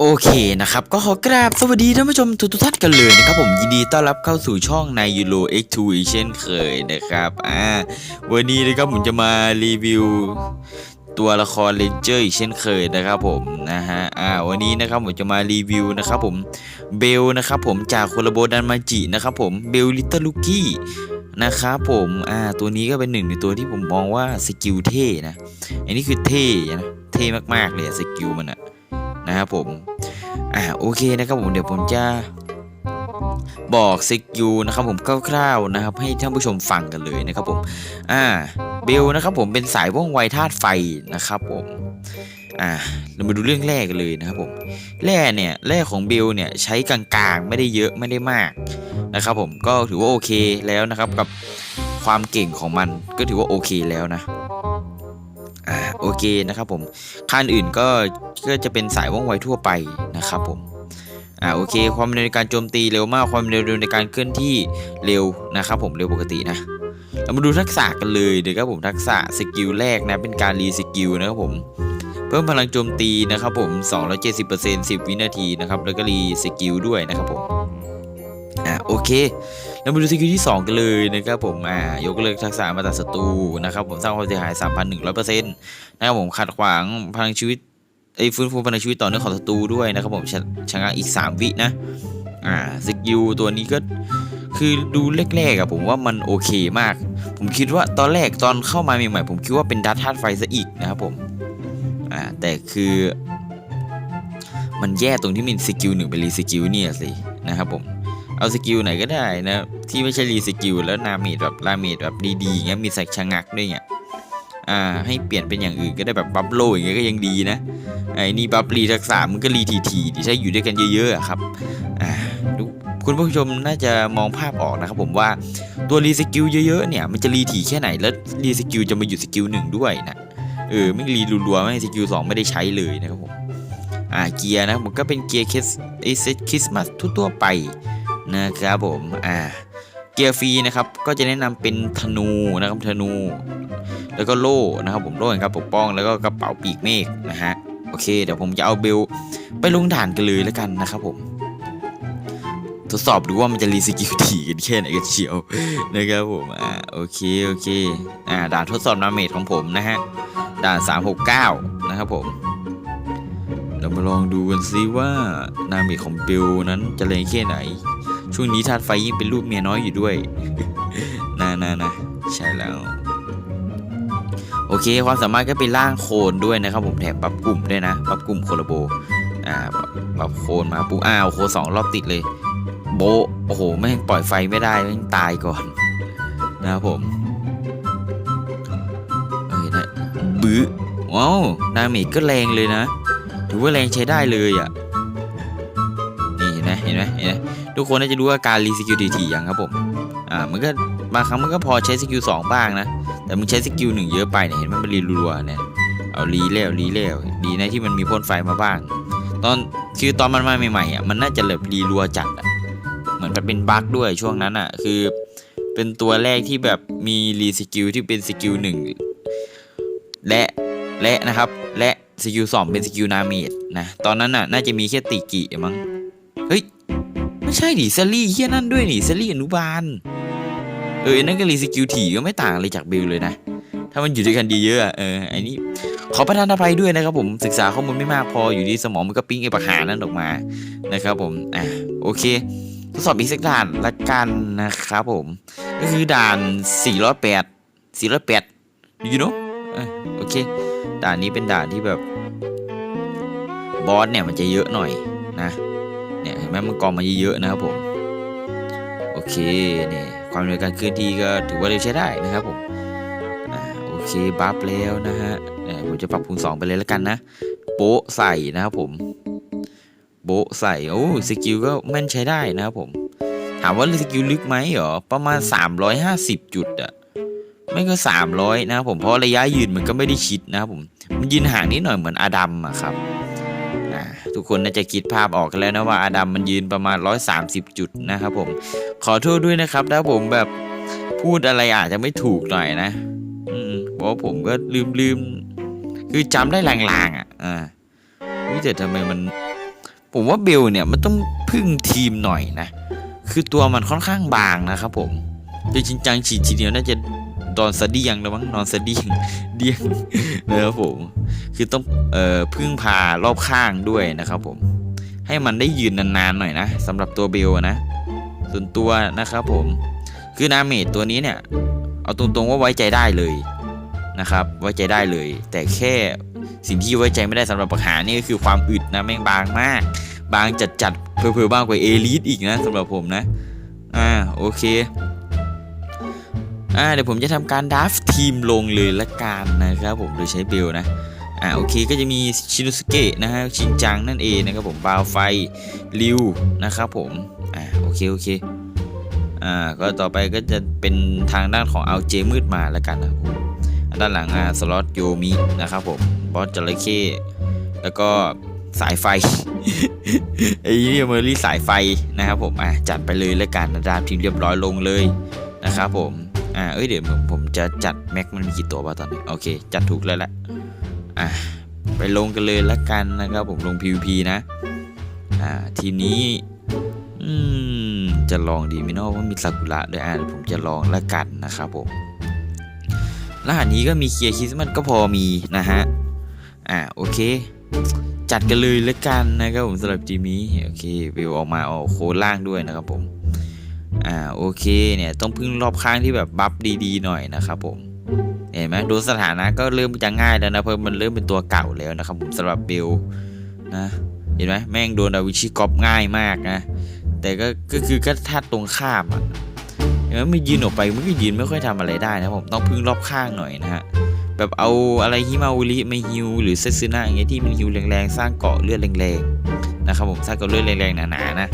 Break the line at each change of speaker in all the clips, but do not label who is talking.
โอเคนะครับ ก็ขอกราบสวัสดีท่านผู้ชมทุกท่านกันเลยนะครับผมยินดีต้อนรับเข้าสู่ช่องใน Euro X2 อีกเช่นเคยนะครับอ่าวันนี้นะครับผมจะมารีวิวตัวละครเลนเจอร์อีกเช่นเคยนะครับผมนะฮะอ่าวันนี้นะครับผมจะมารีวิวนะครับผมเบลนะครับผมจากโคลาโบดันมาจินะครับผมเบลลิตเติ้ลลูกี้นะครับผมอ่าตัวนี้ก็เป็นหนึ่งในตัวที่ผมมองว่าสกิลเท่นะอันนี้คือเท่นะเท่มากๆเลยสกิลมันอะ นะครับผมอ่าโอเคนะครับผมเดี๋ยวผมจะบอกสกิลนะครับผมคร่าวๆนะครับ ให้ท่านผู้ชมฟังกันเลยนะครับผมอ่าเบลนะครับผมเป็นสายว่องไวธาตุไฟนะครับผมอ่าเรามาดูเรื่องแรกกันเลยนะครับผมแร่เนี่ยแร่ของเบลเนี่ยใช้กลางๆไม่ได้เยอะไม่ได้มากนะครับผมก็ถือว่าโอเคแล้วนะครับกับความเก่งของมันก็ถือว่าโอเคแล้วนะ โอเคนะครับผมขั้นอื่นก็ก็จะเป็นสายว่องไวทั่วไปนะครับผมอ่าโอเค ความเร็วในการโจมตีเร็วมากความเร็วในการเคลื่อนที่เร็วนะครับผมเร็วปกตินะเรามาดูทักษะกันเลยเดี๋ยวครับผมทักษะสกิลแรกนะเป็นการรีสกิลนะครับผมเพิ่มพลังโจมตีนะครับผม 270% 10 วินาทีนะครับแล้วก็รีสกิลด้วยนะครับผม อ่าโอเคเรามาดูสกิลที่ 2 กันเลยนะครับผมอ่ายกเลิกทักษะมาตัดศัตรูนะครับผมสร้างความเสียหาย 3,100%นะครับผมขัดขวางพลังชีวิตไอ้ฟื้นฟูพลังชีวิตต่อเนื่องของศัตรูด้วยนะครับผมชชะงักอีก 3 วินะอ่าสกิลตัวนี้ก็คือดูแรกๆอะผมว่ามันโอเคมาก ผมคิดว่าตอนแรกตอนเข้ามาใหม่ๆผมคิดว่าเป็นดัตธาตุไฟซะอีกนะครับผมอ่าแต่คือ มันแย่ตรงที่มีสกิลหนึ่งเป็นรีสกิลเนี่ยสินะครับผม เอาสกิลไหนก็ได้นะที่ไม่ใช่รีสกิลแล้วนาเมดแบบลาเมดแบบดีๆเงี้ยมีใส่ชะงักด้วยเนี่ยอ่าให้เปลี่ยนเป็นอย่างอื่นก็ได้แบบบัฟโลอย่างเงี้ยก็ยังดีนะไอ้นี่บัฟรีทักษะมันก็รีทีทีๆดิใช้อยู่ด้วยกันเยอะๆอะครับอ่าคุณผู้ชมน่าจะมองภาพออกนะครับผมว่าตัวรีสกิลเยอะๆเนี่ยมันจะรีทีแค่ไหนแล้วรีสกิลจะมาอยู่สกิลหนึ่งด้วยนะเออไม่รีรัวๆไม่สกิลสองไม่ได้ใช้เลยนะครับผมอ่าเกียร์นะผมก็เป็นเกียร์เคสไอเซตคริสต์มาสทั่วๆไป นะครับผมอ่าเกียร์ฟรีนะครับก็จะแนะนำเป็นธนูนะครับธนู แล้วก็โล่นะครับผมโล่แห่งการปกป้องแล้วก็กระเป๋าปีกเมฆนะฮะโอเค เดี๋ยวผมจะเอาเบลไปลงด่านกันเลยแล้วกันนะครับผมทดสอบดูว่ามันจะรีสกิลถี่กันแค่ไหนกันเชียวนะครับผมอ่าโอเคโอเคอ่าด่านทดสอบนาเมจของผมนะฮะด่าน 369 นะครับผม เรามาลองดูกันซิว่านาเมจของเบลนั้นจะแรงแค่ไหน ช่วงนี้ธาตุไฟยิ่งเป็นรูปเมียน้อยอยู่ด้วยนะนะนะใช่แล้ว โอเค ความสามารถก็เป็นร่างโคลนด้วยนะครับ ผมแถมปรับกลุ่มด้วยนะ ปรับกลุ่มโคลาโบ อ่าปรับปรับโคลนมาปุ๊บอ้าวโคลสองรอบติดเลย โบโอ้โหแม่ปล่อยไฟไม่ได้แม่ตายก่อน นะครับผมเอ้ยนะบื้อว้าวดาเมจก็แรงเลยนะ ถือว่าแรงใช้ได้เลยอะนี่เห็นไหมเห็นไหมเห็นไหม ทุกคนน่าจะรู้ว่าการรีสกิลทีอย่างครับผมอ่ามันก็บางครั้งมันก็พอใช้สกิลสองบ้างนะ แต่มึงใช้สกิลหนึ่งเยอะไปเนี่ยเห็นมันเป็นรีรัวเนี่ยเอารีแล้วรีแล้วดีนะที่มันมีพ่นไฟมาบ้าง ตอนคือตอนมันมาใหม่ๆอะมันน่าจะแบบรีรัวจัดอะเหมือนมันเป็นบั๊กด้วยช่วงนั้นอะคือเป็นตัวแรกที่แบบมีรีสกิลที่เป็นสกิลหนึ่งและและนะครับ และสกิลสองเป็นสกิลนาเมดนะตอนนั้นอะน่าจะมีแค่ติกิมั้งเฮ้ย ใช่ดิซรี่เฮียนั่นด้วยนี่ซรี่อนุบาล เออนั่นก็รีสกิลถี่ก็ไม่ต่างอะไรจากเบลเลยนะ ถ้ามันอยู่ด้วยกันเยอะๆเออไอ้นี่ขอประทานอภัยด้วยนะครับผมศึกษาข้อมูลไม่มากพออยู่ดีสมองมันก็ปิ้งไอ้ปะหานั่นออกมานะครับผมอะโอเคทดสอบอีกสักด่านละกันนะครับผม ก็คือด่าน 408 408 you know เออโอเค ด่านนี้เป็นด่านที่แบบ บอสเนี่ยมันจะเยอะหน่อยนะ เนี่ยเห็นไหมมันกองมาเยอะๆนะครับผมโอเคเนี่ยความเร็วการเคลื่อนที่ก็ถือว่าเร็วใช้ได้นะครับผมอโอเคบัฟแล้วนะฮะเนี่ยผมจะปรับคูณ2ไปเลยแล้วกันนะโป๊ะใส่นะครับผมโป๊ะใส่โอ้สกิลก็แม่นใช้ได้นะครับผม ถามว่าสกิลลึกไหมเหรอ ประมาณ 350 จุดอะไม่ก็ 300 นะครับผมเพราะระยะยืนมันก็ไม่ได้ชิดนะครับผม มันยืนห่างนิดหน่อยเหมือนอาดัมอะครับ ทุกคนน่าจะคิดภาพออกกันแล้วนะว่าอาดัมมันยืนประมาณ 130 จุดนะครับผม ขอโทษด้วยนะครับ ถ้าผมแบบพูดอะไรอาจจะไม่ถูกหน่อยนะ อืมเพราะผมก็ลืมลืมคือจำได้ลางๆอะ อ่าวิแต่ทำไมมัน ผมว่าเบลเนี่ยมันต้องพึ่งทีมหน่อยนะ คือตัวมันค่อนข้างบางนะครับผมคือจริงจังฉีดทีเดียวน่าจะ ดอนสะเดียงแล้วมั้งนอนสะเดียงเดียงนะครับผมคือต้องเอ่อพึ่งพารอบข้างด้วยนะครับผมให้มันได้ยืนนานๆหน่อยนะสำหรับตัวเบลนะ ส่วนตัวนะครับผมคือนาเมดตัวนี้เนี่ยเอาตรงๆว่าไว้ใจได้เลยนะครับ ไว้ใจได้เลย แต่แค่สิ่งที่ไว้ใจไม่ได้สำหรับปัญหานี่ก็คือความอึดนะแม่งบางมาก บางจัดจัดๆเผื่อๆบ้างกว่าเอลิทอีกนะสำหรับผมนะ อ่าโอเค อ่าเดี๋ยวผมจะทำการดัฟทีมลงเลยละกันนะครับผมโดยใช้เบลนะอ่าโอเคก็จะมีชินุสเกะนะฮะชินจังนั่นเองนะครับผมบาวไฟริวนะครับผมอ่าโอเคโอเคอ่าก็ต่อไปก็จะเป็นทางด้านของเอาเจมืดมาล้วกันนะครับผมด้านหลังอ่าสล็อตโยมินะครับผมบอสจระเข้แล้วก็สายไฟไอ้นี่เมอรี่สายไฟนะครับผมอ่าจัดไปเลยล้วกันนะดาบทีมเรียบร้อยลงเลยนะครับผม อ่าเอ้ยเดี๋ยวผมผมจะจัดแม็กมันมีกี่ตัวบ้างตอนนี้โอเค จัดถูกแล้วแหละอะไปลงกันเลยละกันนะครับผมลง PVP นะอ่าทีนี้อืมจะลองดีไหมเนาะว่ามีซากุระด้วยอะผมจะลองละกันนะครับผมรหัสนี้ก็มีเคลียร์คริสต์มันก็พอมีนะฮะอ่าโอเค จัดกันเลยละกันนะครับผมสำหรับทีมนี้โอเควิวออกมาออกโคล่างด้วยนะครับผม อ่าโอเคเนี่ยต้องพึ่งรอบข้างที่แบบบัฟดีๆหน่อยนะครับผมเห็นไหมดูสถานะก็เริ่มจะง่ายแล้วนะเพราะมันเริ่มเป็นตัวเก่าแล้วนะครับผมสำหรับเบลนะเห็นไหมแม่งโดนดาวิชิกอปง่ายมากนะแต่ก็ก็คือก็ทัดตรงข้ามอะเห็นไหมไม่ยืนออกไปมันก็ยืนไม่ค่อยทำอะไรได้นะผมต้องพึ่งรอบข้างหน่อยนะฮะแบบเอาอะไรฮิมาอุริมาฮิวหรือเซซึนะอย่างเงี้ยที่มันฮิวแรงๆสร้างเกาะเลือดแรงๆนะครับผมสร้างเกาะเลือดแรงๆหนาๆนะ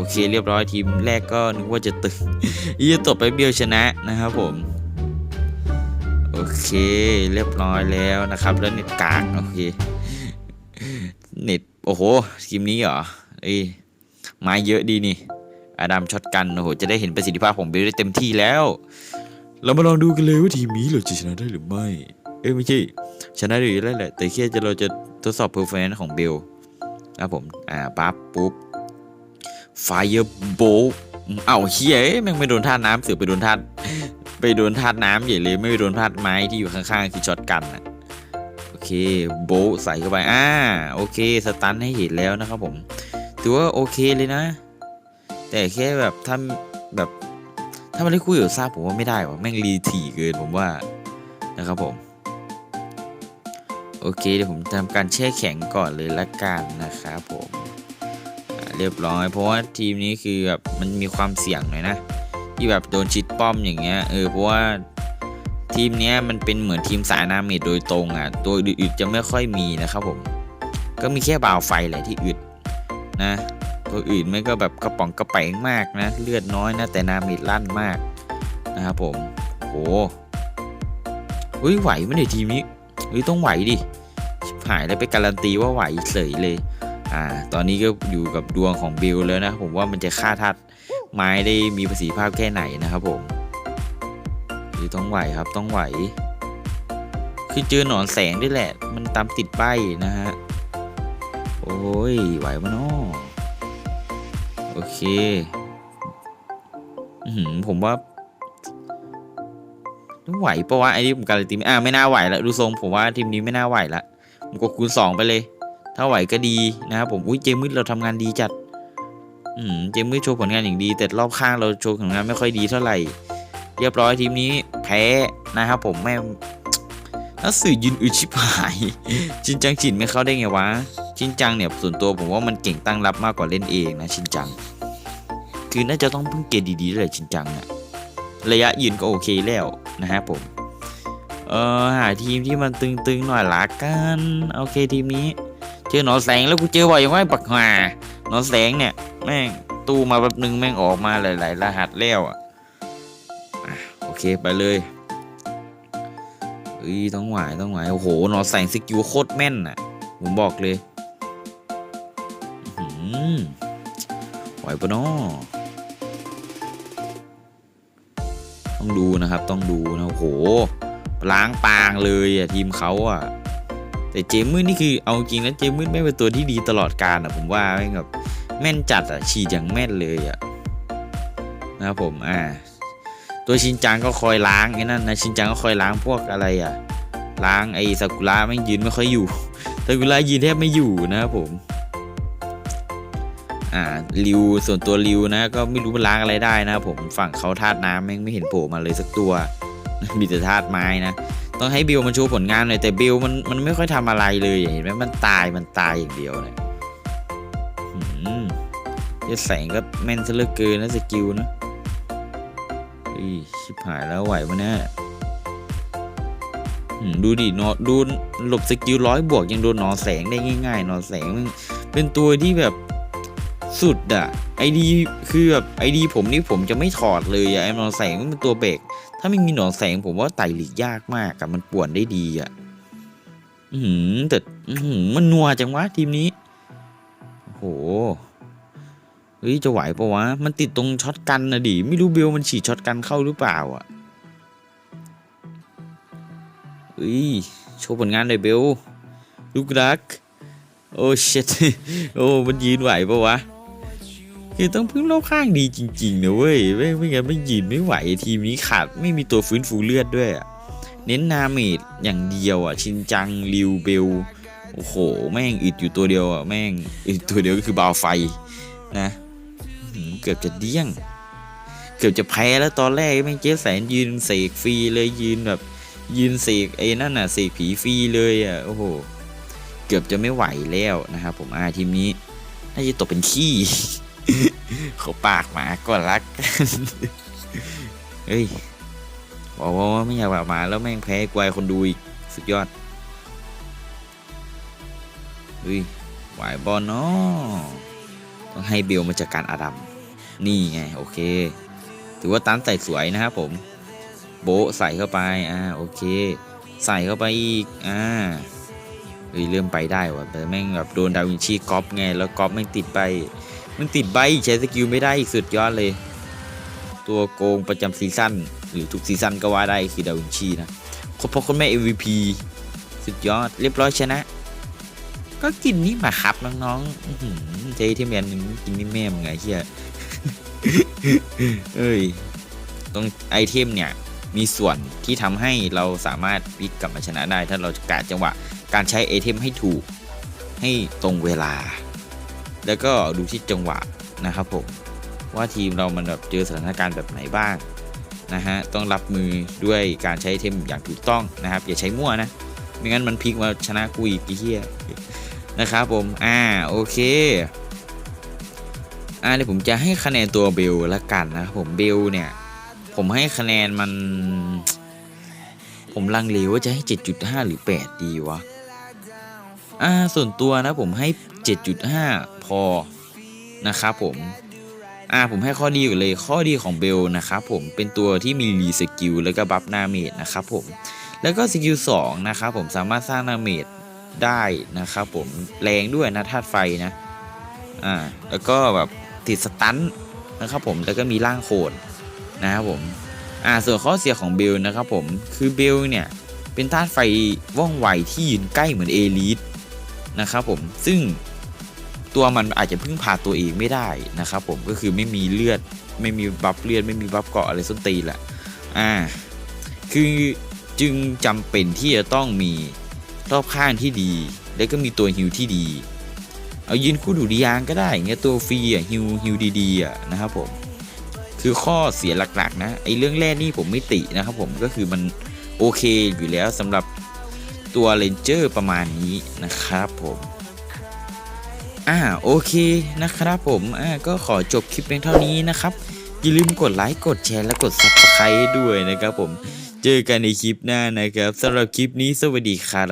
อเคเรียบร้อยทีมแรกก็นึกว่าจะตึงอีจะตบไปเบลชนะนะครับผม โอเคเรียบร้อยแล้วนะครับ แล้วเน็ตกลางโอเคเน็ตโอ้โหทีมนี้เหรอเอ้ไม้เยอะดีนี่อาดัมช็อตกันโอ้โหจะได้เห็นประสิทธิภาพของเบลได้เต็มที่แล้ว เรามาลองดูกันเลยว่าทีมนี้เราจะชนะได้หรือไม่ เอ้ยไม่ใช่ชนะได้อยู่แล้วแหละแต่แค่จะเราจะทดสอบเพอร์ฟอร์แมนซ์ของเบลนะครับผมอ่าปั๊บปุ๊บ ไฟเออร์เอ้าเฮียเอ้ยแม่งไม่โดนท่าน้ำเสือไปโดนท่าไปโดนธาตุน้ำใหญ่เลยไม่ไปโดนธาตุไม้ที่อยู่ข้างๆคือช็อตกันนะโอเคโบใส่เข้าไปอ่าโอเคสตันให้เห็นแล้วนะครับผมถือว่าโอเคเลยนะ แต่แค่แบบถ้าแบบถ้ามันได้คุยกับซาผมว่าไม่ได้ว่ะแม่งรีถี่เกินผมว่านะครับผมโอเคเดี๋ยวผมทำการแช่แข็งก่อนเลยละกันนะครับผม เรียบร้อย เพราะว่าทีมนี้คือแบบมันมีความเสี่ยงหน่อยนะ ที่แบบโดนชิดป้อมอย่างเงี้ยเออเพราะว่าทีมนี้มันเป็นเหมือนทีมสายนาเมดโดยตรงอะตัวอื่นๆจะไม่ค่อยมีนะครับผม ก็มีแค่บาวไฟแหละที่อึดนะ ตัวอื่นไม่ก็แบบกระป๋องกระแปงมากนะ เลือดน้อยนะแต่นาเมดลั่นมากนะครับผมโอ้เฮ้ยไหวไหมเนี่ยทีมนี้เฮ้ยต้องไหวดิหายแล้วไปการันตีว่าไหวเฉยเลย อ่าตอนนี้ก็อยู่กับดวงของบิลแล้วนะผมว่ามันจะฆ่าทัดไม้ได้มีประสิทธิภาพแค่ไหนนะครับผมคือต้องไหวครับต้องไหว คือเจอหนอนแสงด้วยแหละ มันตามติดใบนะฮะโอ้ยไหวมะเนาะโอเคอผมว่าต้องไหวปะวะไอ้นี่ผมการันตีไม่อ่าไม่น่าไหวล้วดูทรงผมว่าทีมนี้ไม่น่าไหวละผมกดคูณสองไปเลย ถ้าไหวก็ดีนะครับผมอุ้ยเจมืดเราทำงานดีจัดอืมเจมไม่โชว์ผลงานอย่างดี แต่รอบข้างเราโชว์ผลงานไม่ค่อยดีเท่าไหร่ เรียบร้อยทีมนี้แพ้นะครับผมแม่งถ้าสื่อยืนอึชิบหาย ชินจังจินไม่เข้าได้ไงวะ ชินจังเนี่ยส่วนตัวผมว่ามันเก่งตั้งรับมากกว่าเล่นเองนะชินจัง คือน่าจะต้องพึ่งเกณฑ์ดีๆเลยชินจังอะระยะยืนก็โอเคแล้วนะฮะผม เออหาทีมที่มันตึงๆหน่อยละกัน โอเคทีมนี้ เจอหนอนแสงแล้วกูเจอบ่อยยังไงปักหานอนแสงเนี่ยแม่งตู้มาแป๊บนึงแม่งออกมาหลาย ๆ รหัสแล้วอะโอเคไปเลยเอ้ยต้องไหวต้องไหวโอ้โหหนอนแสงสกิลโคตรแม่นอะผมบอกเลยหอไหวปะเนาะต้องดูนะครับต้องดูนะโอ้โหล้างปางเลยอะทีมเขาอะ แต่เจมืดนี่คือเอาจริงแล้วเจมืดไม่เป็นตัวที่ดีตลอดการอะผมว่าแม่งแบบแม่นจัดอะฉีดอย่างแม่นเลยอะนะครับผมอ่าตัวชินจังก็คอยล้างไอ้นั่นนะชินจังก็คอยล้างพวกอะไรอะล้างไอ้ซากุระแม่งยืนไม่ค่อยอยู่ซากุระยืนแทบไม่อยู่นะครับผมอ่าริวส่วนตัวริวนะก็ไม่รู้มันล้างอะไรได้นะครับผมฝั่งเขาธาตุน้ำแม่งไม่เห็นโผล่มาเลยสักตัว มีแต่ธาตุไม้นะ ต้องให้บิลมันโชว์ผลงานหน่อยแต่บิลมันมันไม่ค่อยทำอะไรเลยเห็นไหมมันตายมันตายอย่างเดียวเนี่ยหืมเจะแสงก็แม่นซะเหลือเกินนะสกิลนะอีชิบหายแล้วไหวปะเนี่ยดูดินอดูหลบสกิลร้อยบวกยังโดนหนอแสงได้ง่ายๆหนอแสงมันเป็นตัวที่แบบสุดอะไอดีคือแบบไอดีผมนี่ผมจะไม่ถอดเลยอะไอหนอแสงมันเป็นตัวเบรก ถ้าไม่มีหนอนแสงผมว่าไต่หลีกยากมากกับมันป่วนได้ดีอะอือหือแต่อือหือมันนัวจังวะทีมนี้โหเฮ้ยจะไหวปะวะ มันติดตรงช็อตกันนะดิ ไม่รู้เบลมันฉีดช็อตกันเข้าหรือเปล่าอะเฮ้ยโชว์ผลงานหน่อยเบลลูกรัก โอ้ช็ดโอ้ มันยืนไหวปะวะ คือต้องพึ่งรอบข้างดีจริงๆนะเว้ยไม่ไม่งั้นไม่ยืนไม่ไหวทีมนี้ขาดไม่มีตัวฟื้นฟูเลือดด้วยอะเน้นนาเมดอย่างเดียวอะ ชินจังริวเบลโอ้โห แม่งอึดอยู่ตัวเดียวอะ แม่งอึดตัวเดียวก็คือบาวไฟนะเกือบจะเดี้ยง เกือบจะแพ้แล้วตอนแรกแม่งเจ๊แสนยืนเสกฟรีเลยยืนแบบยืนเสกไอ้นั่นน่ะเสกผีฟรีเลยอะโอ้โห เกือบจะไม่ไหวแล้วนะครับผมอาทีมนี้น่าจะตกเป็นขี้ เขาปากหมาก็รักเฮ้ยบอกว่าไม่อยากแบบหมาแล้วแม่งแพ้กวายคนดูอีกสุดยอดเฮ้ยไหวบอลเนาะต้องให้เบลมาจัดการอาดัมนี่ไง โอเค ถือว่าตันใส่สวยนะครับผม โบใส่เข้าไป อ่า โอเค ใส่เข้าไปอีก อ่าเฮ้ยเริ่มไปได้ว่ะแต่แม่งแบบโดนดาวินชีก๊อปไง แล้วก๊อปแม่งติดไป มันติดใบใช้สกิลไม่ได้อีกสุดยอดเลย ตัวโกงประจำซีซั่นหรือทุกซีซั่นก็ว่าได้คือดาวินชีนะคนพ่อคนแม่ MVP สุดยอดเรียบร้อยชนะ ก็กินนี่มาครับน้องๆเจที่แมนมึงกินนี่แม่มึงไงเฮียเอ้ยตรงไอเทมเนี่ยมีส่วนที่ทำให้เราสามารถพลิกกลับมาชนะได้ ถ้าเรากะจังหวะการใช้ไอเทมให้ถูกให้ตรงเวลา แล้วก็ดูที่จังหวะนะครับผมว่าทีมเรามันแบบเจอสถานการณ์แบบไหนบ้างนะฮะต้องรับมือด้วยการใช้เทมอย่างถูกต้องนะครับอย่าใช้มั่วนะไม่งั้นมันพลิกมาชนะกูอีกไอ้เหี้ยนะครับผมอ่าโอเคอ่าเดี๋ยวผมจะให้คะแนนตัวเบลละกันนะครับผมเบลเนี่ยผมให้คะแนนมัน ผมลังเลว่าจะให้ 7.5 หรือ 8 ดีวะอ่าส่วนตัวนะผมให้ 7.5 พอนะครับผมอ่าผมให้ข้อดีก่อนเลยข้อดีของเบลนะครับผมเป็นตัวที่มีรีสกิลแล้วก็บัฟนาเมจนะครับผมแล้วก็สกิล2นะครับผมสามารถสร้างนาเมจได้นะครับผมแรงด้วยนะธาตุไฟนะอ่าแล้วก็แบบติดสตันนะครับผมแล้วก็มีร่างโคดนะครับผมอ่าส่วนข้อเสียของเบลนะครับผมคือเบลเนี่ยเป็นธาตุไฟว่องไวที่ยืนใกล้เหมือนเอลิทนะครับผมซึ่ง ตัวมันอาจจะพึ่งพาตัวเองไม่ได้นะครับผมก็คือไม่มีเลือดไม่มีบัฟเลือดไม่มีบัฟเกาะอะไรส้นตีนแหละอ่าคือจึงจำเป็นที่จะต้องมีรอบข้างที่ดี แล้วก็มีตัวฮิวที่ดี เอายืนคู่ดูดียางก็ได้เงี้ยตัวฟรีอะฮิวฮิวดีๆอะนะครับผมคือข้อเสียหลักๆนะไอ้เรื่องแรกนี่ผมไม่ตินะครับผมก็คือมันโอเคอยู่แล้วสำหรับตัวเลนเจอร์ประมาณนี้นะครับผม อ่าโอเคนะครับผมอ่าก็ขอจบคลิปเพียงเท่านี้นะครับ อย่าลืมกดไลค์กดแชร์และกด subscribe ด้วยนะครับผม เจอกันในคลิปหน้านะครับสำหรับคลิปนี้สวัสดีครั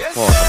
บพ่อ